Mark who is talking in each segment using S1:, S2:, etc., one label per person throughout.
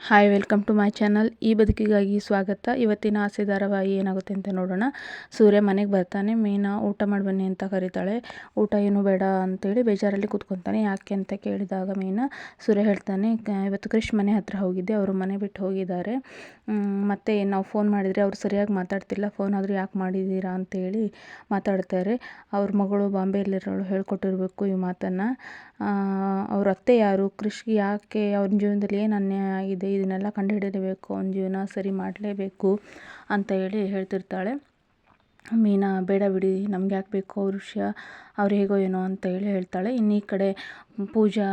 S1: Hi welcome to my channel ಈ ಬದುಕಿಗಾಗಿ ಸ್ವಾಗತ. ಇವತ್ತಿನ ಆಸೆ ಧಾರಾವಾಹಿ ಏನಾಗುತ್ತೆ ಅಂತ ನೋಡೋಣ. ಸೂರ್ಯ ಮನೆಗೆ ಬರ್ತಾನೆ. ಮೀನಾ, ಊಟ ಮಾಡಿ ಬನ್ನಿ ಅಂತ ಕರೀತಾಳೆ. ಊಟ ಏನು ಬೇಡ ಅಂತೇಳಿ ಬೇಜಾರಲ್ಲಿ ಕೂತ್ಕೊತಾನೆ. ಯಾಕೆ ಅಂತ ಕೇಳಿದಾಗ ಮೀನಾ ಸೂರ್ಯ ಹೇಳ್ತಾನೆ ಇವತ್ತು ಕೃಷ್ಣ ಮನೆ ಹತ್ರ ಹೋಗಿದ್ದೆ. ಅವರು ಮನೆ ಬಿಟ್ಟು ಹೋಗಿದ್ದಾರೆ. ಮತ್ತು ನಾವು ಫೋನ್ ಮಾಡಿದರೆ ಅವರು ಸರಿಯಾಗಿ ಮಾತಾಡ್ತಿಲ್ಲ. ಫೋನ್ ಆದರೂ ಯಾಕೆ ಮಾಡಿದ್ದೀರಾ ಅಂತೇಳಿ ಮಾತಾಡ್ತಾರೆ. ಅವ್ರ ಮಗಳು ಬಾಂಬೆಯಲ್ಲಿರೋಳು ಹೇಳ್ಕೊಟ್ಟಿರಬೇಕು ಈ ಮಾತನ್ನು. ಅವ್ರ ಅತ್ತೆ ಯಾರು? ಕೃಷಿ ಯಾಕೆ ಅವ್ರ ಜೀವನದಲ್ಲಿ ಏನು ಅನ್ಯಾಯ ಆಗಿದೆ? ಇದನ್ನೆಲ್ಲ ಕಂಡುಹಿಡಿಯಲೇಬೇಕು ಅವ್ನ ಜೀವನ ಸರಿ ಮಾಡಲೇಬೇಕು ಅಂತ ಹೇಳಿ ಹೇಳ್ತಿರ್ತಾಳೆ. ಮೀನಾ, ಬೇಡ ಬಿಡಿ, ನಮ್ಗೆ ಯಾಕೆ ಬೇಕು ಅವ್ರ ವಿಷಯ, ಅವ್ರು ಹೇಗೋ ಏನೋ ಅಂತ ಹೇಳಿ ಹೇಳ್ತಾಳೆ. ಇನ್ನು ಈ ಕಡೆ ಪೂಜಾ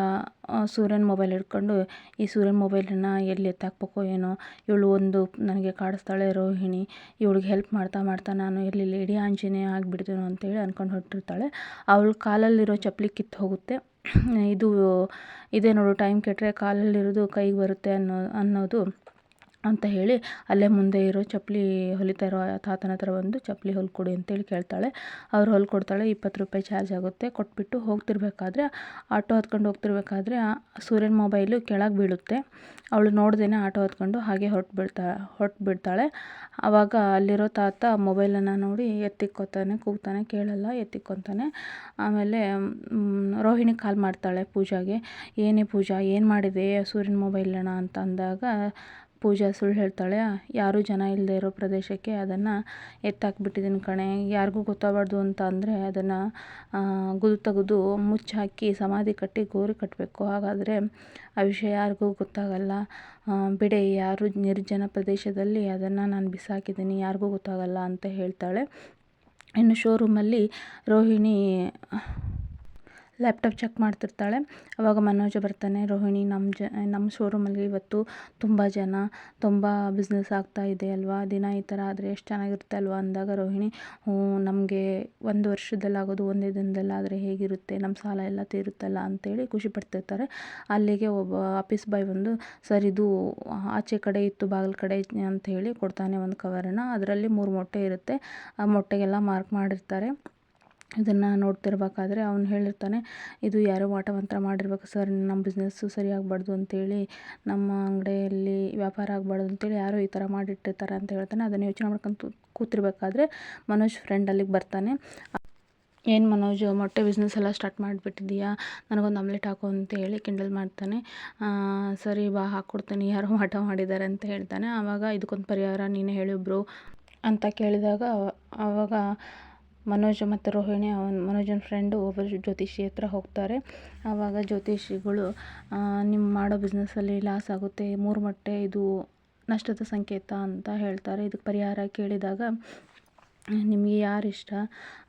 S1: ಸೂರ್ಯನ ಮೊಬೈಲ್ ಹಿಡ್ಕೊಂಡು, ಈ ಸೂರ್ಯನ ಮೊಬೈಲನ್ನು ಎಲ್ಲಿ ಎತ್ತಾಕ್ಬೇಕೋ ಏನೋ, ಇವಳು ಒಂದು ನನಗೆ ಕಾಡಿಸ್ತಾಳೆ ರೋಹಿಣಿ ಇವಳಿಗೆ ಹೆಲ್ಪ್ ಮಾಡ್ತಾ ಮಾಡ್ತಾ ನಾನು ಎಲ್ಲಿ ಲೇಡಿ ಆಂಜನೇಯ ಆಗಿಬಿಡ್ತೇನೋ ಅಂತೇಳಿ ಅಂದ್ಕೊಂಡು ಹೊರಟಿರ್ತಾಳೆ. ಅವಳ ಕಾಲಲ್ಲಿರೋ ಚಪ್ಪಲಿ ಕಿತ್ತು ಹೋಗುತ್ತೆ. ಇದು ಇದೇ ನೋಡು ಟೈಮ್ ಕೆಟ್ಟರೆ ಕಾಲಲ್ಲಿರೋದು ಕೈಗೆ ಬರುತ್ತೆ ಅನ್ನೋ ಅನ್ನೋದು ಅಂತ ಹೇಳಿ ಅಲ್ಲೇ ಮುಂದೆ ಇರೋ ಚಪ್ಪಲಿ ಹೊಲಿತಾ ಇರೋ ತಾತನ ಹತ್ರ ಬಂದು ಚಪ್ಪಲಿ ಹೊಲ್ಕೊಡಿ ಅಂತೇಳಿ ಕೇಳ್ತಾಳೆ. ಅವ್ರು ಹೊಲ್ಕೊಡ್ತಾಳೆ ಇಪ್ಪತ್ತು ರೂಪಾಯಿ ಚಾರ್ಜ್ ಆಗುತ್ತೆ. ಕೊಟ್ಬಿಟ್ಟು ಹೋಗ್ತಿರ್ಬೇಕಾದ್ರೆ, ಆಟೋ ಹತ್ಕೊಂಡು ಹೋಗ್ತಿರ್ಬೇಕಾದ್ರೆ, ಸೂರ್ಯನ ಮೊಬೈಲು ಕೆಳಗೆ ಬೀಳುತ್ತೆ. ಅವಳು ನೋಡ್ದೇನೆ ಆಟೋ ಹತ್ಕೊಂಡು ಹಾಗೆ ಹೊರಟು ಬಿಡ್ತಾ ಹೊರಟು ಬಿಡ್ತಾಳೆ ಆವಾಗ ಅಲ್ಲಿರೋ ತಾತ ಮೊಬೈಲನ್ನು ನೋಡಿ ಎತ್ತಿಕ್ಕೋತಾನೆ, ಕೂಗ್ತಾನೆ, ಕೇಳಲ್ಲ, ಎತ್ತಿಕ್ಕೊತಾನೆ. ಆಮೇಲೆ ರೋಹಿಣಿ ಕಾಲ್ ಮಾಡ್ತಾಳೆ ಪೂಜಾಗೆ. ಏನೇ ಪೂಜಾ, ಏನು ಮಾಡಿದೆ ಸೂರ್ಯನ ಮೊಬೈಲನ್ನ ಅಂತ ಅಂದಾಗ ಪೂಜಾ ಸುಳ್ಳು ಹೇಳ್ತಾಳೆ, ಯಾರೂ ಜನ ಇಲ್ಲದೆ ಇರೋ ಪ್ರದೇಶಕ್ಕೆ ಅದನ್ನು ಎತ್ತಾಕ್ಬಿಟ್ಟಿದ್ದೀನಿ ಕಣೆ. ಯಾರಿಗೂ ಗೊತ್ತಾಗಬಾರ್ದು ಅಂತ ಅಂದರೆ ಅದನ್ನು ಗುದು ತೆಗೆದು ಮುಚ್ಚಾಕಿ ಸಮಾಧಿ ಕಟ್ಟಿ ಗೋರಿ ಕಟ್ಟಬೇಕು ಹಾಗಾದರೆ ಆ ವಿಷಯ ಯಾರಿಗೂ ಗೊತ್ತಾಗಲ್ಲ. ಬಿಡೆ, ಯಾರು ನಿರ್ಜನ ಪ್ರದೇಶದಲ್ಲಿ ಅದನ್ನು ನಾನು ಬಿಸಾಕಿದ್ದೀನಿ ಯಾರಿಗೂ ಗೊತ್ತಾಗಲ್ಲ ಅಂತ ಹೇಳ್ತಾಳೆ. ಇನ್ನು ಶೋರೂಮಲ್ಲಿ ರೋಹಿಣಿ ಲ್ಯಾಪ್ಟಾಪ್ ಚೆಕ್ ಮಾಡ್ತಿರ್ತಾಳೆ. ಅವಾಗ ಮನೋಜ ಬರ್ತಾನೆ, ರೋಹಿಣಿ ನಮ್ಮ ಜ ನಮ್ಮ ಶೋರೂಮಲ್ಲಿ ಇವತ್ತು ತುಂಬ ಜನ, ತುಂಬ ಬಿಸ್ನೆಸ್ ಆಗ್ತಾ ಇದೆ ಅಲ್ವಾ? ದಿನ ಈ ಥರ ಆದರೆ ಎಷ್ಟು ಚೆನ್ನಾಗಿರುತ್ತೆ ಅಲ್ವಾ? ಅಂದಾಗ ರೋಹಿಣಿ, ಹ್ಞೂ, ನಮಗೆ ಒಂದು ವರ್ಷದಲ್ಲಾಗೋದು, ಒಂದೇ ದಿನದಲ್ಲಾದರೆ ಹೇಗಿರುತ್ತೆ? ನಮ್ಮ ಸಾಲ ಎಲ್ಲ ತೀರುತ್ತಲ್ಲ? ಅಂತೇಳಿ ಖುಷಿ ಪಡ್ತಿರ್ತಾರೆ. ಅಲ್ಲಿಗೆ ಒಬ್ಬ ಆಫೀಸ್ ಬಾಯ್ ಬಂದು, ಸರ್, ಇದು ಆಚೆ ಕಡೆ ಇತ್ತು, ಬಾಗಿಲ ಕಡೆ ಅಂತ ಹೇಳಿ ಕೊಡ್ತಾನೆ ಒಂದು ಕವರನ್ನು ಅದರಲ್ಲಿ ಮೂರು ಮೊಟ್ಟೆ ಇರುತ್ತೆ. ಆ ಮೊಟ್ಟೆಗೆಲ್ಲ ಮಾರ್ಕ್ ಮಾಡಿರ್ತಾರೆ. ಇದನ್ನು ನೋಡ್ತಿರ್ಬೇಕಾದ್ರೆ ಅವ್ನು ಹೇಳಿರ್ತಾನೆ, ಇದು ಯಾರೋ ಮಾಟ ಮಂತ್ರ ಮಾಡಿರ್ಬೇಕು ಸರ್ ನಮ್ಮ ಬಿಸ್ನೆಸ್ಸು ಸರಿ ಆಗಬಾರ್ದು ಅಂತೇಳಿ, ನಮ್ಮ ಅಂಗಡಿಯಲ್ಲಿ ವ್ಯಾಪಾರ ಆಗಬಾರ್ದು ಅಂತೇಳಿ ಯಾರೋ ಈ ಥರ ಮಾಡಿಟ್ಟಿರ್ತಾರೆ ಅಂತ ಹೇಳ್ತಾನೆ, ಅದನ್ನು ಯೋಚನೆ ಮಾಡ್ಕೊಂಡು ಕೂತಿರ್ಬೇಕಾದ್ರೆ ಮನೋಜ್ ಫ್ರೆಂಡ್ ಅಲ್ಲಿಗೆ ಬರ್ತಾನೆ. ಏನು ಮನೋಜ್, ಮೊಟ್ಟೆ ಬಿಸ್ನೆಸ್ ಎಲ್ಲ ಸ್ಟಾರ್ಟ್ ಮಾಡಿಬಿಟ್ಟಿದೀಯಾ? ನನಗೊಂದು ಆಮ್ಲೆಟ್ ಹಾಕು ಅಂತ ಹೇಳಿ ಕಿಂಡಲ್ ಮಾಡ್ತಾನೆ ಸರಿ ಬಾ, ಹಾಕ್ಕೊಡ್ತೀನಿ, ಯಾರೋ ಮಾಟ ಮಾಡಿದ್ದಾರೆ ಅಂತ ಹೇಳ್ತಾನೆ. ಆವಾಗ ಇದಕ್ಕೊಂದು ಪರಿಹಾರ ನೀನೇ ಹೇಳು ಬ್ರೋ ಅಂತ ಕೇಳಿದಾಗ ಆವಾಗ ಮನೋಜ್ ಮತ್ತು ರೋಹಿಣಿ ಅವನ ಮನೋಜನ ಫ್ರೆಂಡು ಒಬ್ಬರು ಜ್ಯೋತಿಷಿ ಹತ್ರ ಹೋಗ್ತಾರೆ. ಆವಾಗ ಜ್ಯೋತಿಷಿಗಳು ನಿಮ್ಮ ಮಾಡೋ ಬಿಸ್ನೆಸ್ಸಲ್ಲಿ ಲಾಸ್ ಆಗುತ್ತೆ, ಮೂರು ಮೊಟ್ಟೆ, ಇದು ನಷ್ಟದ ಸಂಕೇತ ಅಂತ ಹೇಳ್ತಾರೆ. ಇದಕ್ಕೆ ಪರಿಹಾರ ಕೇಳಿದಾಗ, ನಿಮಗೆ ಯಾರು ಇಷ್ಟ?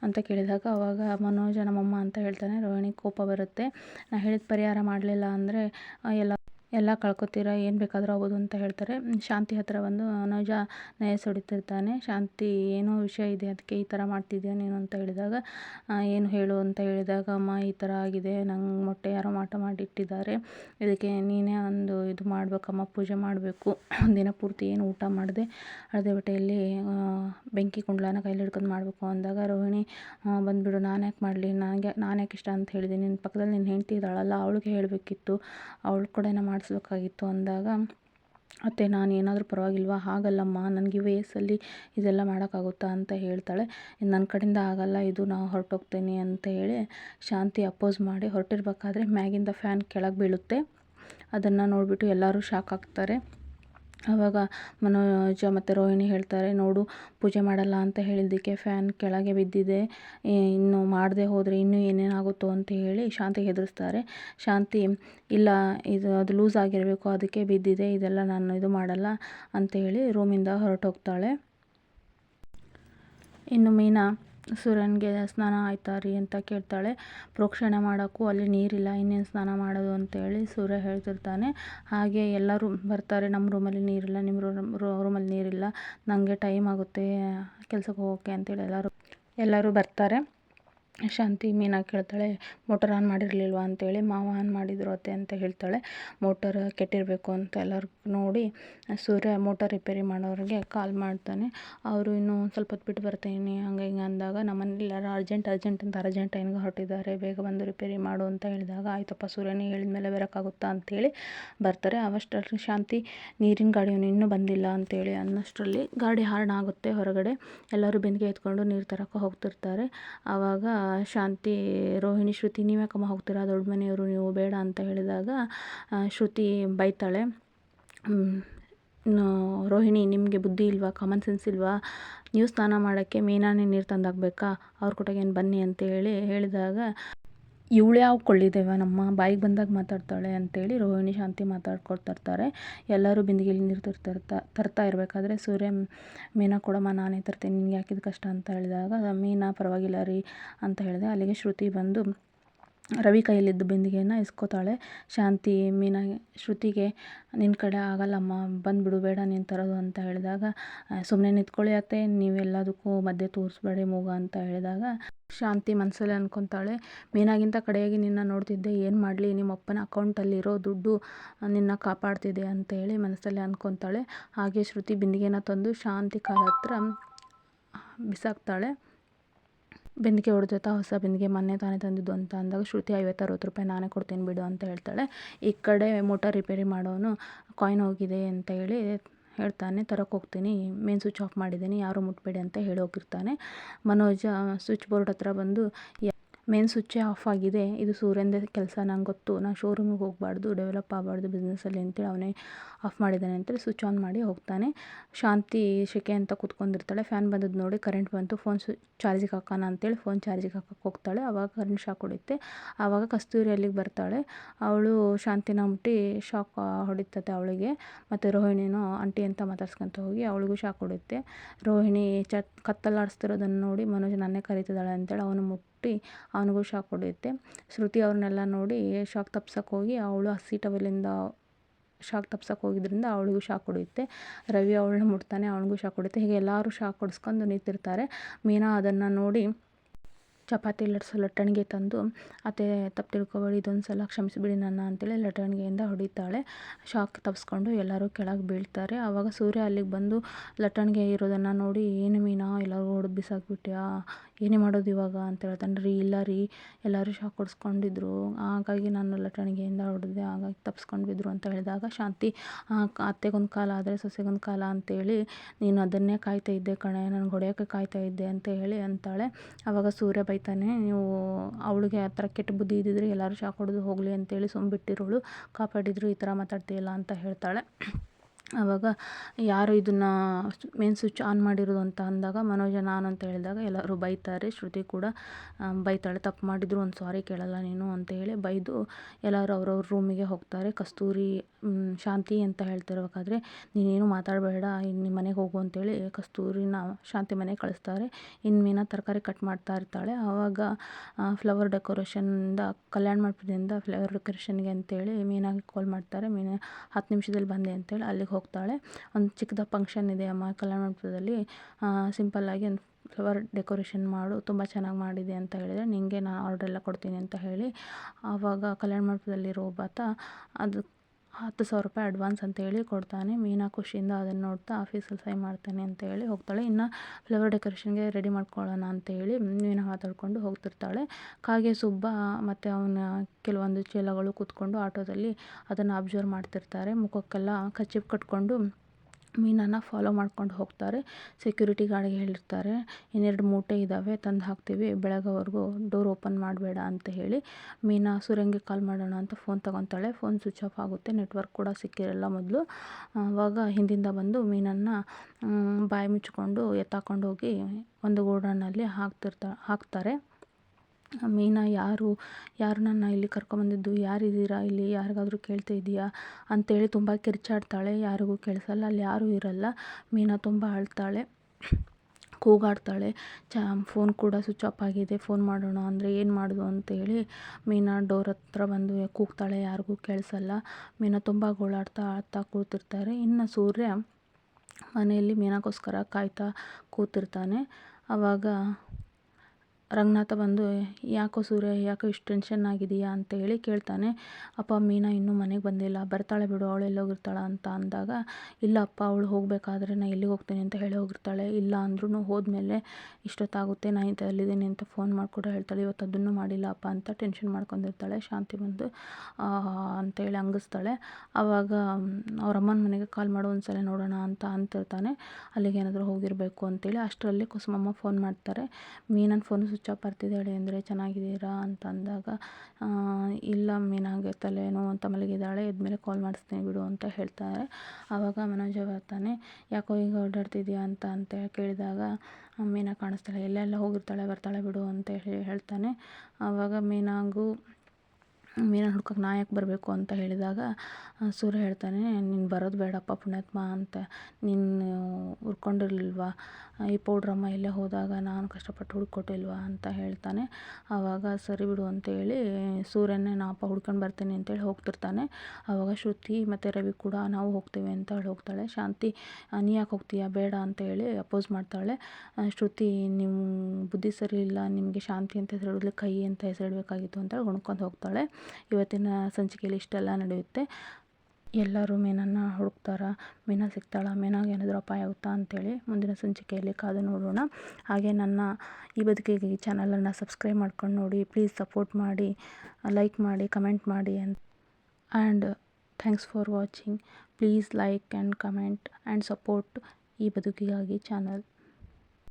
S1: ಅಂತ ಕೇಳಿದಾಗ, ಅವಾಗ ಮನೋಜ ನಮ್ಮಮ್ಮ ಅಂತ ಹೇಳ್ತಾನೆ. ರೋಹಿಣಿ, ಕೋಪ ಬರುತ್ತೆ. ನಾ ಹೇಳಿದ ಪರಿಹಾರ ಮಾಡಲಿಲ್ಲ ಅಂದರೆ ಎಲ್ಲ ಎಲ್ಲ ಕಳ್ಕೊತೀರ, ಏನು ಬೇಕಾದರೂ ಆಗ್ಬೋದು ಅಂತ ಹೇಳ್ತಾರೆ. ಶಾಂತಿ ಹತ್ರ ಬಂದು ಅನುಜ ನಯ ಹೊಡಿತಿರ್ತಾನೆ ಶಾಂತಿ ಏನೋ ವಿಷಯ ಇದೆ, ಅದಕ್ಕೆ ಈ ಥರ ಮಾಡ್ತಿದ್ಯಾ ನೀನು ಅಂತ ಹೇಳಿದಾಗ ಏನು ಹೇಳು ಅಂತ ಹೇಳಿದಾಗ, ಅಮ್ಮ ಈ ಥರ ಆಗಿದೆ, ನಂಗೆ ಮೊಟ್ಟೆ ಯಾರೋ ಮಾಟ ಮಾಡಿಟ್ಟಿದ್ದಾರೆ, ಇದಕ್ಕೆ ನೀನೇ ಒಂದು ಇದು ಮಾಡಬೇಕಮ್ಮ, ಪೂಜೆ ಮಾಡಬೇಕು. ದಿನ ಪೂರ್ತಿ ಏನು ಊಟ ಮಾಡಿದೆ ಹಳದಿ ಬಟ್ಟೆಯಲ್ಲಿ ಬೆಂಕಿ ಕುಂಡಲನ ಕೈಲಿ ಹಿಡ್ಕೊಂಡು ಮಾಡಬೇಕು ಅಂದಾಗ, ರೋಹಿಣಿ ಬಂದುಬಿಡು, ನಾನು ಯಾಕೆ ಮಾಡಲಿ ನನಗೆ ನಾನು ಯಾಕೆ ಇಷ್ಟ ಅಂತ ಹೇಳಿದೆ. ನಿನ್ನ ಪಕ್ಕದಲ್ಲಿ ನಿನ್ನ ಹೆಂಡತಿ ಇದ್ದಾಳಲ್ಲ, ಅವಳಿಗೆ ಹೇಳಬೇಕಿತ್ತು. ಕೂಡ ಕಡೆನೇ ಮಾಡಿಸ್ಬೇಕಾಗಿತ್ತು ಅಂದಾಗ, ಅತ್ತೆ, ನಾನು ಏನಾದರೂ ಪರವಾಗಿಲ್ವಾ? ಹಾಗಲ್ಲಮ್ಮ, ನನಗೆ ಈ ವಯಸ್ಸಲ್ಲಿ ಇದೆಲ್ಲ ಮಾಡೋಕ್ಕಾಗುತ್ತಾ ಅಂತ ಹೇಳ್ತಾಳೆ. ನನ್ನ ಕಡೆಯಿಂದ ಆಗಲ್ಲ, ಇದು ನಾವು ಹೊರಟೋಗ್ತೀನಿ ಅಂತ ಹೇಳಿ ಶಾಂತಿ ಅಪೋಸ್ ಮಾಡಿ ಹೊರಟಿರ್ಬೇಕಾದ್ರೆ ಮ್ಯಾಗಿಂದ ಫ್ಯಾನ್ ಕೆಳಗೆ ಬೀಳುತ್ತೆ. ಅದನ್ನು ನೋಡಿಬಿಟ್ಟು ಎಲ್ಲರೂ ಶಾಕ್ ಆಗ್ತಾರೆ. ಆವಾಗ ಮನೋಜ ಮತ್ತು ರೋಹಿಣಿ ಹೇಳ್ತಾರೆ, ನೋಡು ಪೂಜೆ ಮಾಡಲ್ಲ ಅಂತ ಹೇಳಿದ್ದಕ್ಕೆ ಫ್ಯಾನ್ ಕೆಳಗೆ ಬಿದ್ದಿದೆ ಇನ್ನು ಮಾಡದೆ ಹೋದರೆ ಇನ್ನೂ ಏನೇನಾಗುತ್ತೋ ಅಂತ ಹೇಳಿ ಶಾಂತಿ ಹೆದರಿಸ್ತಾರೆ. ಶಾಂತಿ, ಇಲ್ಲ ಇದು ಅದು ಲೂಸ್ ಆಗಿರಬೇಕು, ಅದಕ್ಕೆ ಬಿದ್ದಿದೆ, ಇದೆಲ್ಲ ನಾನು ಇದು ಮಾಡಲ್ಲ ಅಂತ ಹೇಳಿ ರೂಮಿಂದ ಹೊರಟೋಗ್ತಾಳೆ. ಇನ್ನು ಮೀನಾ ಸೂರ್ಯನಿಗೆ ಸ್ನಾನ ಆಯ್ತಾ ರೀ ಅಂತ ಕೇಳ್ತಾಳೆ. ಪ್ರೋಕ್ಷಣೆ ಮಾಡೋಕ್ಕೂ ಅಲ್ಲಿ ನೀರಿಲ್ಲ, ಇನ್ನೇನು ಸ್ನಾನ ಮಾಡೋದು ಅಂತೇಳಿ ಸೂರ್ಯ ಹೇಳ್ತಿರ್ತಾನೆ. ಹಾಗೆ ಎಲ್ಲರೂ ಬರ್ತಾರೆ, ನಮ್ಮ ರೂಮಲ್ಲಿ ನೀರಿಲ್ಲ, ನಿಮ್ಮ ರೂಮ್ ರೂಮಲ್ಲಿ ನೀರಿಲ್ಲ ನನಗೆ ಟೈಮ್ ಆಗುತ್ತೆ, ಕೆಲ್ಸಕ್ಕೆ ಹೋಗೋಕ್ಕೆ ಅಂತೇಳಿ ಎಲ್ಲರೂ ಎಲ್ಲರೂ ಬರ್ತಾರೆ. ಶಾಂತಿ ಮೀನಾ ಕೇಳ್ತಾಳೆ, ಮೋಟರ್ ಆನ್ ಮಾಡಿರಲಿಲ್ವಾ? ಅಂತೇಳಿ, ಮಾವ ಆನ್ ಮಾಡಿದ್ರು ಅತ್ತೆ, ಅಂತ ಹೇಳ್ತಾಳೆ. ಮೋಟರ್ ಕೆಟ್ಟಿರಬೇಕು ಅಂತ ಎಲ್ಲರೂ ನೋಡಿ, ಸೂರ್ಯ ಮೋಟರ್ ರಿಪೇರಿ ಮಾಡೋರಿಗೆ ಕಾಲ್ ಮಾಡ್ತಾನೆ. ಅವರು ಇನ್ನೂ ಸ್ವಲ್ಪ ಹೊತ್ತು ಬಿಟ್ಟು ಬರ್ತೀನಿ, ಹಂಗೆ ಹಿಂಗೆ ಅಂದಾಗ, ನಮ್ಮನೇಲಿ ಎಲ್ಲರೂ ಅರ್ಜೆಂಟ್ ಅರ್ಜೆಂಟ್ ಅಂತ ಅರ್ಜೆಂಟ್ ಹೆಂಗೆ ಹೊರಟಿದ್ದಾರೆ, ಬೇಗ ಬಂದು ರಿಪೇರಿ ಮಾಡು ಅಂತ ಹೇಳಿದಾಗ, ಆಯ್ತಪ್ಪ ಸೂರ್ಯನೇ, ಹೇಳಿದ ಮೇಲೆ ಬರೋಕ್ಕಾಗುತ್ತಾ ಅಂತೇಳಿ ಬರ್ತಾರೆ. ಅವಷ್ಟರಲ್ಲಿ ಶಾಂತಿ, ನೀರಿನ ಗಾಡಿಯವನು ಇನ್ನೂ ಬಂದಿಲ್ಲ, ಅಂತೇಳಿ ಅನ್ನೋಷ್ಟರಲ್ಲಿ ಗಾಡಿ ಹಾರ್ನ್ ಆಗುತ್ತೆ ಹೊರಗಡೆ. ಎಲ್ಲರೂ ಬೆಂದಿಗೆ ಎತ್ಕೊಂಡು ನೀರು ತರೋಕ್ಕೆ ಹೋಗ್ತಿರ್ತಾರೆ. ಆವಾಗ ಶಾಂತಿ ರೋಹಿಣಿ ಶ್ರುತಿ, ನೀವೇ ಯಾಕಮ್ಮ ಹೋಗ್ತೀರಾ? ದೊಡ್ಡ ಮನೆಯವರು, ನೀವು ಬೇಡ ಅಂತ ಹೇಳಿದಾಗ ಶ್ರುತಿ ಬೈತಾಳೆ. ರೋಹಿಣಿ, ನಿಮಗೆ ಬುದ್ಧಿ ಇಲ್ವಾ? ಕಾಮನ್ ಸೆನ್ಸ್ ಇಲ್ವಾ? ನೀವು ಸ್ನಾನ ಮಾಡೋಕ್ಕೆ ಮೀನಾನೇ ನೀರು ತಂದಾಗಬೇಕಾ ಅವ್ರ ಕೊಟ್ಟಾಗೇನು ಬನ್ನಿ ಅಂತ ಹೇಳಿ ಹೇಳಿದಾಗ ಇವಳು ಯಾವ ಕೊಳ್ಳಿದ್ದೇವೆ ನಮ್ಮ ಬಾಯಿಗೆ ಬಂದಾಗ ಮಾತಾಡ್ತಾಳೆ ಅಂತೇಳಿ ರೋಹಿಣಿ ಶಾಂತಿ ಮಾತಾಡ್ಕೊಳ್ತಿರ್ತಾರೆ. ಎಲ್ಲರೂ ಬಿಂದಿಗೆಲಿ ನೀರು ತರ್ತಾ ತರ್ತಾ ಇರಬೇಕಾದ್ರೆ ಸೂರ್ಯ, ಮೀನಾ ಕೊಡಮ್ಮ, ನಾನೇ ತರ್ತೀನಿ ನಿಂಗೆ ಯಾಕಿದು ಕಷ್ಟ? ಅಂತ ಹೇಳಿದಾಗ, ಮೀನಾ, ಪರವಾಗಿಲ್ಲ ರೀ ಅಂತ ಹೇಳಿದೆ. ಅಲ್ಲಿಗೆ ಶ್ರುತಿ ಬಂದು ರವಿ ಕೈಯಲ್ಲಿದ್ದ ಬಿಂದಿಗೆಯನ್ನು ಇಸ್ಕೋತಾಳೆ ಶಾಂತಿ, ಮೀನಾ, ಶ್ರುತಿಗೆ ನಿನ್ನ ಕಡೆ ಆಗಲ್ಲಮ್ಮ ಬಂದುಬಿಡು ಬೇಡ ನೀನು ತರೋದು ಅಂತ ಹೇಳಿದಾಗ ಸುಮ್ಮನೆ ನಿಂತ್ಕೊಳ್ಳಿ ಅತ್ತೆ, ನೀವೆಲ್ಲದಕ್ಕೂ ಮಧ್ಯೆ ತೋರಿಸ್ಬೇಡಿ ಮೂಗ ಅಂತ ಹೇಳಿದಾಗ, ಶಾಂತಿ ಮನಸ್ಸಲ್ಲಿ ಅಂದ್ಕೊತಾಳೆ ಮೀನಾಗಿಂತ ಕಡೆಯಾಗಿ ನಿನ್ನ ನೋಡ್ತಿದ್ದೆ, ಏನು ಮಾಡಲಿ? ನಿಮ್ಮ ಅಪ್ಪನ ಅಕೌಂಟಲ್ಲಿರೋ ದುಡ್ಡು ನಿನ್ನ ಕಾಪಾಡ್ತಿದೆ ಅಂತೇಳಿ ಮನಸ್ಸಲ್ಲಿ ಅಂದ್ಕೊತಾಳೆ ಹಾಗೆ ಶ್ರುತಿ ಬಿಂದಿಗೆನ ತಂದು ಶಾಂತಿ ಕಾಲ ಹತ್ರ ಬಿಸಾಕ್ತಾಳೆ. ಬಿಂದಿಗೆ ಹೊಡೆದೈತಾ? ಹೊಸ ಬೆಂದಿಗೆ ಮೊನ್ನೆ ತಾನೇ ತಂದಿದ್ದು ಅಂತ ಅಂದಾಗ ಶ್ರುತಿ ಐವತ್ತು ಅರವತ್ತು ರೂಪಾಯಿ ನಾನೇ ಕೊಡ್ತೀನಿ ಬಿಡು ಅಂತ ಹೇಳ್ತಾಳೆ. ಈ ಕಡೆ ಮೋಟಾರ್ ರಿಪೇರಿ ಮಾಡೋನು ಕಾಯಿನ್ ಹೋಗಿದೆ ಅಂತ ಹೇಳಿ ಹೇಳ್ತಾನೆ ತರಕ್ಕೆ ಹೋಗ್ತೀನಿ, ಮೇನ್ ಸ್ವಿಚ್ ಆಫ್ ಮಾಡಿದ್ದೀನಿ, ಯಾರೂ ಮುಟ್ಬೇಡಿ ಅಂತ ಹೇಳಿ ಹೋಗಿರ್ತಾನೆ. ಮನೋಜ ಸ್ವಿಚ್ ಬೋರ್ಡ್ ಹತ್ರ ಬಂದು ಮೇನ್ ಸ್ವಿಚ್ಚೇ ಆಫ್ ಆಗಿದೆ. ಇದು ಸೂರ್ಯಂದೇ ಕೆಲಸ ನಂಗೆ ಗೊತ್ತು. ನಾನು ಶೋರೂಮಿಗೆ ಹೋಗಬಾರ್ದು ಡೆವಲಪ್ ಆಗಬಾರ್ದು ಬಿಸ್ನೆಸ್ಸಲ್ಲಿ ಅಂತೇಳಿ ಅವನೇ ಆಫ್ ಮಾಡಿದ್ದಾನೆ ಅಂತೇಳಿ ಸ್ವಿಚ್ ಆನ್ ಮಾಡಿ ಹೋಗ್ತಾನೆ. ಶಾಂತಿ, ಶೆಕೆ ಅಂತ ಕೂತ್ಕೊಂಡಿರ್ತಾಳೆ. ಫ್ಯಾನ್ ಬಂದದ್ದು ನೋಡಿ ಕರೆಂಟ್ ಬಂತು. ಫೋನ್ ಸ್ವಿ ಚಾರ್ಜಿಗೆ ಹಾಕೋಣ ಅಂತೇಳಿ ಫೋನ್ ಚಾರ್ಜಿಗೆ ಹಾಕಕ್ಕೆ ಹೋಗ್ತಾಳೆ. ಆವಾಗ ಕರೆಂಟ್ ಶಾಕ್ ಹೊಡಿಯುತ್ತೆ ಆವಾಗ ಕಸ್ತೂರಿ ಅಲ್ಲಿಗೆ ಬರ್ತಾಳೆ. ಅವಳು ಶಾಂತಿನ ಮುಟ್ಟಿ ಶಾಕ್ ಹೊಡಿತತೆ ಅವಳಿಗೆ. ಮತ್ತು ರೋಹಿಣಿನೂ ಆಂಟಿ ಅಂತ ಮಾತಾಡ್ಸ್ಕೊಂತ ಹೋಗಿ ಅವಳಿಗೂ ಶಾಕ್ ಹೊಡೆಯುತ್ತೆ ರೋಹಿಣಿ ಚ ಕತ್ತಲಾಡಿಸ್ತಿರೋದನ್ನು ನೋಡಿ ಮನೋಜ್ ನನ್ನೇ ಕರೀತಿದ್ದಾಳೆ ಅಂತೇಳಿ ಅವನು ಮುಟ್ಟಿ ಅವನಿಗೂ ಶಾಕ್ ಹೊಡೆಯುತ್ತೆ. ಶ್ರುತಿ ಅವ್ರನ್ನೆಲ್ಲ ನೋಡಿ ಶಾಕ್ ತಪ್ಸಕ್ಕೆ ಹೋಗಿ ಅವಳು ಹಸಿ ಟವೆಲಿಂದ ಶಾಕ್ ತಪ್ಸಕ್ಕೆ ಹೋಗಿದ್ದರಿಂದ ಅವಳಿಗೂ ಶಾಕ್ ಹೊಡೆಯುತ್ತೆ. ರವಿ ಅವಳನ್ನ ಮುಟ್ತಾನೆ, ಅವನಿಗೂ ಶಾಕ್ ಹೊಡೆಯುತ್ತೆ. ಹೀಗೆ ಎಲ್ಲರೂ ಶಾಕ್ ಹೊಡೆಸ್ಕೊಂಡು ನಿಂತಿರ್ತಾರೆ. ಮೀನಾ ಅದನ್ನು ನೋಡಿ ಚಪಾತಿ ಲಟ್ಸೋ ಲಟ್ಟಣಿಗೆ ತಂದು ಅತ್ತೆ ತಪ್ಪು ತಿಳ್ಕೊಬೇಡಿ ಇದೊಂದು ಸಲ ಕ್ಷಮಿಸಿಬಿಡಿ ನನ್ನ ಅಂತೇಳಿ ಲಟ್ಟಣಿಗೆಯಿಂದ ಹೊಡಿತಾಳೆ. ಶಾಕ್ ತಪ್ಪಿಸ್ಕೊಂಡು ಎಲ್ಲರೂ ಕೆಳಗೆ ಬೀಳ್ತಾರೆ. ಆವಾಗ ಸೂರ್ಯ ಅಲ್ಲಿಗೆ ಬಂದು ಲಟ್ಟಣಿಗೆ ಇರೋದನ್ನು ನೋಡಿ, ಏನು ಮೀನಾ ಎಲ್ಲರೂ ಹೊಡೆದು ಬಿಸಾಕ್ಬಿಟ್ಯಾ? ಏನೇ ಮಾಡೋದು ಇವಾಗ ಅಂತ ಹೇಳ್ತಾನೆ. ರೀ, ಇಲ್ಲ ರೀ, ಎಲ್ಲರೂ ಶಾಕ್ ಹೊಡ್ಸ್ಕೊಂಡಿದ್ರು. ಹಾಗಾಗಿ ನಾನು ಲಟ್ಟಣಿಗೆಯಿಂದ ಹೊಡೆದೆ, ಹಾಗಾಗಿ ತಪ್ಸ್ಕೊಂಡು ಬಿದ್ದರು ಅಂತ ಹೇಳಿದಾಗ ಶಾಂತಿ ಅತ್ತೆಗೊಂದು ಕಾಲ ಆದರೆ ಸೊಸೆಗೊಂದು ಕಾಲ ಅಂತೇಳಿ, ನೀನು ಅದನ್ನೇ ಕಾಯ್ತಾ ಇದ್ದೆ ಕಣೆ, ನನಗೆ ಹೊಡೆಯೋಕ್ಕೆ ಕಾಯ್ತಾ ಇದ್ದೆ ಅಂತ ಹೇಳಿ ಅಂತಾಳೆ. ಆವಾಗ ಸೂರ್ಯ ಬೈತಾನೆ ನೀವು ಅವಳಿಗೆ ಆ ಥರ ಕೆಟ್ಟ ಬುದ್ಧಿ ಇದ್ದಿದ್ರೆ ಎಲ್ಲರೂ ಶಾಕ್ ಹೊಡೆದು ಹೋಗಲಿ ಅಂತೇಳಿ ಸುಮ್ಮನೆ ಕಾಪಾಡಿದ್ರು ಈ ಥರ ಮಾತಾಡ್ತೀಯಲ್ಲ ಅಂತ ಹೇಳ್ತಾಳೆ. ಆವಾಗ ಯಾರು ಇದನ್ನು ಮೇನ್ ಸ್ವಿಚ್ ಆನ್ ಮಾಡಿರೋದು ಅಂತ ಅಂದಾಗ ಮನೋಜ, ನಾನು ಅಂತ ಹೇಳಿದಾಗ ಎಲ್ಲರೂ ಬೈತಾರೆ. ಶ್ರುತಿ ಕೂಡ ಬೈತಾಳೆ, ತಪ್ಪು ಮಾಡಿದ್ರು, ಒಂದು ಸಾರಿ ಕೇಳಲ್ಲ ನೀನು ಅಂತ ಹೇಳಿ ಬೈದು ಎಲ್ಲರೂ ಅವ್ರವ್ರ ರೂಮಿಗೆ ಹೋಗ್ತಾರೆ. ಕಸ್ತೂರಿ ಶಾಂತಿ ಅಂತ ಹೇಳ್ತಿರ್ಬೇಕಾದ್ರೆ ನೀನೇನು ಮಾತಾಡಬೇಡ ಇನ್ನು ನಿಮ್ಮ ಮನೆಗೆ ಹೋಗು ಅಂತೇಳಿ ಕಸ್ತೂರಿನ ಶಾಂತಿ ಮನೆಗೆ ಕಳಿಸ್ತಾರೆ. ಇನ್ನು ಮೀನಾ ತರಕಾರಿ ಕಟ್ ಮಾಡ್ತಾ ಇರ್ತಾಳೆ. ಆವಾಗ ಫ್ಲವರ್ ಡೆಕೋರೇಷನ್ನಿಂದ ಕಲ್ಯಾಣ ಮಂಟಪದಿಂದ ಫ್ಲವರ್ ಡೆಕೋರೇಷನ್ಗೆ ಅಂತೇಳಿ ಮೀನಾಗೆ ಕಾಲ್ ಮಾಡ್ತಾರೆ. ಮೀನಾ ಹತ್ತು ನಿಮಿಷದಲ್ಲಿ ಬಂದೆ ಅಂತೇಳಿ ಅಲ್ಲಿಗೆ ಹೋಗ್ತಾಳೆ. ಒಂದು ಚಿಕ್ಕದ ಫಂಕ್ಷನ್ ಇದೆ ಅಮ್ಮ ಕಲ್ಯಾಣ ಮಂಟಪದಲ್ಲಿ. ಸಿಂಪಲ್ಲಾಗಿ ಒಂದು ಫ್ಲವರ್ ಡೆಕೋರೇಷನ್ ಮಾಡು, ತುಂಬ ಚೆನ್ನಾಗಿ ಮಾಡಿದೆ ಅಂತ ಹೇಳಿದರೆ ನಿನಗೆ ನಾನು ಆರ್ಡ್ರೆಲ್ಲ ಕೊಡ್ತೀನಿ ಅಂತ ಹೇಳಿ. ಆವಾಗ ಕಲ್ಯಾಣ ಮಂಟಪದಲ್ಲಿರೋ ಬಾತ ಅದು ಹತ್ತು ಸಾವಿರ ರೂಪಾಯಿ ಅಡ್ವಾನ್ಸ್ ಅಂತ ಹೇಳಿ ಕೊಡ್ತಾನೆ. ಮೀನಾ ಖುಷಿಯಿಂದ ಅದನ್ನು ನೋಡ್ತಾ ಆಫೀಸಲ್ಲಿ ಸೈ ಮಾಡ್ತಾನೆ ಅಂತ ಹೇಳಿ ಹೋಗ್ತಾಳೆ. ಇನ್ನು ಫ್ಲವರ್ ಡೆಕೋರೇಷನ್ಗೆ ರೆಡಿ ಮಾಡ್ಕೊಳ್ಳೋಣ ಅಂತೇಳಿ ಮೀನಾ ಮಾತಾಡಿಕೊಂಡು ಹೋಗ್ತಿರ್ತಾಳೆ. ಕಾಗೆ ಸುಬ್ಬ ಮತ್ತು ಅವನ ಕೆಲವೊಂದು ಚೀಲಗಳು ಕೂತ್ಕೊಂಡು ಆಟೋದಲ್ಲಿ ಅದನ್ನು ಅಬ್ಸರ್ವ್ ಮಾಡ್ತಿರ್ತಾರೆ. ಮುಖಕ್ಕೆಲ್ಲ ಕಚ್ಚಿಪ್ ಕಟ್ಕೊಂಡು ಮೀನನ್ನ ಫಾಲೋ ಮಾಡ್ಕೊಂಡು ಹೋಗ್ತಾರೆ. ಸೆಕ್ಯೂರಿಟಿ ಗಾರ್ಡ್ಗೆ ಹೇಳಿರ್ತಾರೆ, ಇನ್ನೆರಡು ಮೂಟೆ ಇದ್ದಾವೆ ತಂದು ಹಾಕ್ತೀವಿ, ಬೆಳಗ್ಗೆವರೆಗೂ ಡೋರ್ ಓಪನ್ ಮಾಡಬೇಡ ಅಂತ ಹೇಳಿ ಮೀನಾ, ಸುರಂಗಿ ಕಾಲ್ ಮಾಡೋಣ ಅಂತ ಫೋನ್ ತಗೊತಾಳೆ. ಫೋನ್ ಸ್ವಿಚ್ ಆಫ್ ಆಗುತ್ತೆ ನೆಟ್ವರ್ಕ್ ಕೂಡ ಸಿಕ್ಕಿರಲ್ಲ ಮೊದಲು. ಆವಾಗ ಹಿಂದಿಂದ ಬಂದು ಮೀನನ್ನು ಬಾಯಿ ಮುಚ್ಚಿಕೊಂಡು ಎತ್ತಾಕೊಂಡು ಹೋಗಿ ಒಂದು ಗೋಡನಲ್ಲಿ ಹಾಕ್ತಿರ್ತಾ, ಹಾಕ್ತಾರೆ. ಮೀನಾ, ಯಾರು ಯಾರು ನನ್ನ ಇಲ್ಲಿ ಕರ್ಕೊಂಬಂದಿದ್ದು ಯಾರಿದ್ದೀರಾ ಇಲ್ಲಿ, ಯಾರಿಗಾದರೂ ಕೇಳ್ತಾ ಇದೆಯಾ? ಅಂತೇಳಿ ತುಂಬ ಕಿರ್ಚಾಡ್ತಾಳೆ, ಯಾರಿಗೂ ಕೇಳಿಸಲ್ಲ, ಅಲ್ಲಿ ಯಾರೂ ಇರಲ್ಲ. ಮೀನಾ ತುಂಬ ಅಳ್ತಾಳೆ, ಕೂಗಾಡ್ತಾಳೆ. ಚ ಫೋನ್ ಕೂಡ ಸ್ವಿಚ್ ಆಫ್ ಆಗಿದೆ ಫೋನ್ ಮಾಡೋಣ ಅಂದರೆ ಏನು ಮಾಡೋದು ಅಂತೇಳಿ ಮೀನಾ ಡೋರ್ ಹತ್ರ ಬಂದು ಕೂಗ್ತಾಳೆ, ಯಾರಿಗೂ ಕೇಳಿಸಲ್ಲ. ಮೀನಾ ತುಂಬ ಗೋಳಾಡ್ತಾ ಅಳ್ತಾ ಕೂತಿರ್ತಾರೆ. ಇನ್ನು ಸೂರ್ಯ ಮನೆಯಲ್ಲಿ ಮೀನಾಗೋಸ್ಕರ ಕಾಯ್ತಾ ಕೂತಿರ್ತಾನೆ. ಆವಾಗ ರಂಗನಾಥ ಬಂದು, ಯಾಕೋ ಸೂರ್ಯ, ಯಾಕೋ ಇಷ್ಟು ಟೆನ್ಷನ್ ಆಗಿದೆಯಾ ಅಂತ ಹೇಳಿ ಕೇಳ್ತಾನೆ. ಅಪ್ಪ, ಮೀನಾ ಇನ್ನೂ ಮನೆಗೆ ಬಂದಿಲ್ಲ. ಬರ್ತಾಳೆ ಬಿಡು. ಅವಳು ಎಲ್ಲೋಗಿರ್ತಾಳೆ ಅಂತ ಅಂದಾಗ, ಇಲ್ಲ ಅಪ್ಪ, ಅವಳು ಹೋಗಬೇಕಾದ್ರೆ ನಾನು ಎಲ್ಲಿಗೆ ಹೋಗ್ತೀನಿ? ಅಂತ ಹೇಳಿ ಹೋಗಿರ್ತಾಳೆ. ಇಲ್ಲ ಅಂದ್ರೂ ಹೋದ್ಮೇಲೆ, ಇಷ್ಟೊತ್ತಾಗುತ್ತೆ ನಾನು ಅಲ್ಲಿದ್ದೀನಿ ಅಂತ ಫೋನ್ ಮಾಡಿ ಕೂಡ ಹೇಳ್ತಾಳೆ. ಇವತ್ತು ಅದನ್ನು ಮಾಡಿಲ್ಲ ಅಪ್ಪ ಅಂತ ಟೆನ್ಷನ್ ಮಾಡ್ಕೊಂಡಿರ್ತಾಳೆ. ಶಾಂತಿ ಬಂದು ಅಂತೇಳಿ ಅಂಗಿಸ್ತಾಳೆ ಆವಾಗ ಅವ್ರ ಅಮ್ಮನ ಮನೆಗೆ ಕಾಲ್ ಮಾಡು, ಒಂದ್ಸಲ ನೋಡೋಣ ಅಂತ ಅಂತಿರ್ತಾನೆ. ಅಲ್ಲಿಗೆ ಏನಾದರೂ ಹೋಗಿರಬೇಕು ಅಂತೇಳಿ ಅಷ್ಟರಲ್ಲಿ ಕುಸುಮಮ್ಮ ಫೋನ್ ಮಾಡ್ತಾರೆ. ಮೀನನ ಫೋನು ಆಫ್ ಬರ್ತಿದ್ದಾಳೆ ಅಂದರೆ ಚೆನ್ನಾಗಿದ್ದೀರಾ ಅಂತ ಅಂದಾಗ ಇಲ್ಲ ಮೀನಾಗೆ ತಲೆನೋವು ಅಂತ ಮಲಗಿದ್ದಾಳೆ ಎದ್ಮೇಲೆ ಕಾಲ್ ಮಾಡಿಸ್ತೀನಿ ಬಿಡು ಅಂತ ಹೇಳ್ತಾರೆ. ಆವಾಗ ಮನೋಜ ಬರ್ತಾನೆ, ಯಾಕೋ ಈಗ ಓಡಾಡ್ತಿದ್ಯಾ ಅಂತ ಅಂತ ಕೇಳಿದಾಗ ಮೀನಾ ಕಾಣಿಸ್ತಾಳೆ ಎಲ್ಲೆಲ್ಲ ಹೋಗಿರ್ತಾಳೆ, ಬರ್ತಾಳೆ ಬಿಡು ಅಂತ ಹೇಳಿ ಹೇಳ್ತಾನೆ. ಆವಾಗ ಮೀನಾಗೂ, ಮೀನ ಹುಡ್ಕಕ್ಕೆ ನಾ ಯಾಕೆ ಬರಬೇಕು ಅಂತ ಹೇಳಿದಾಗ ಸೂರ್ಯ ಹೇಳ್ತಾನೆ, ನೀನು ಬರೋದು ಬೇಡಪ್ಪ ಪುಣ್ಯಾತ್ಮ ಅಂತ, ನೀನು ಹುರ್ಕೊಂಡಿರ್ಲಿಲ್ವಾ ಈ ಪೌಡ್ರಮ್ಮ ಇಲ್ಲೇ ಹೋದಾಗ ನಾನು ಕಷ್ಟಪಟ್ಟು ಹುಡ್ಕೊಟ್ಟಿಲ್ವಾ ಅಂತ ಹೇಳ್ತಾನೆ. ಆವಾಗ ಸರಿ ಬಿಡು ಅಂತೇಳಿ ಸೂರ್ಯನೇ ನಾಪ ಹುಡ್ಕೊಂಡು ಬರ್ತೀನಿ ಅಂತೇಳಿ ಹೋಗ್ತಿರ್ತಾನೆ. ಆವಾಗ ಶ್ರುತಿ ಮತ್ತು ರವಿ ಕೂಡ ನಾವು ಹೋಗ್ತೇವೆ ಅಂತ ಹೇಳಿ ಹೋಗ್ತಾಳೆ. ಶಾಂತಿ ನೀ ಯಾಕೆ ಹೋಗ್ತೀಯಾ? ಬೇಡ ಅಂತ ಹೇಳಿ ಅಪೋಸ್ ಮಾಡ್ತಾಳೆ. ಶ್ರುತಿ ನಿಮ್ಮ ಬುದ್ಧಿ ಸರಿ ಇಲ್ಲ, ನಿಮಗೆ ಶಾಂತಿ ಅಂತ ಹೆಸರು ಕೈ ಅಂತ ಹೆಸರಿಡಬೇಕಾಗಿತ್ತು ಅಂತೇಳಿ ಗುಣ್ಕೊಂಡು ಹೋಗ್ತಾಳೆ. ಇವತ್ತಿನ ಸಂಚಿಕೆಯಲ್ಲಿ ಇಷ್ಟೆಲ್ಲ ನಡೆಯುತ್ತೆ. ಎಲ್ಲರೂ ಮೀನನ್ನು ಹುಡುಕ್ತಾರೆ? ಮೀನ ಸಿಗ್ತಾಳ? ಮೀನಾಗ ಏನಾದರೂ ಅಪಾಯ ಆಗುತ್ತಾ ಅಂತೇಳಿ ಮುಂದಿನ ಸಂಚಿಕೆಯಲ್ಲಿ ಕಾದು ನೋಡೋಣ. ಹಾಗೆ ನನ್ನ ಈ ಬದುಕಿಗೆ ಈ ಚಾನಲನ್ನು ಸಬ್ಸ್ಕ್ರೈಬ್ ಮಾಡ್ಕೊಂಡು ನೋಡಿ ಪ್ಲೀಸ್ ಸಪೋರ್ಟ್ ಮಾಡಿ ಲೈಕ್ ಮಾಡಿ ಕಮೆಂಟ್ ಮಾಡಿ ಅಂತ. And thanks for watching please like and comment and support ಈ ಬದುಕಿಗಾಗಿ ಚಾನಲ್.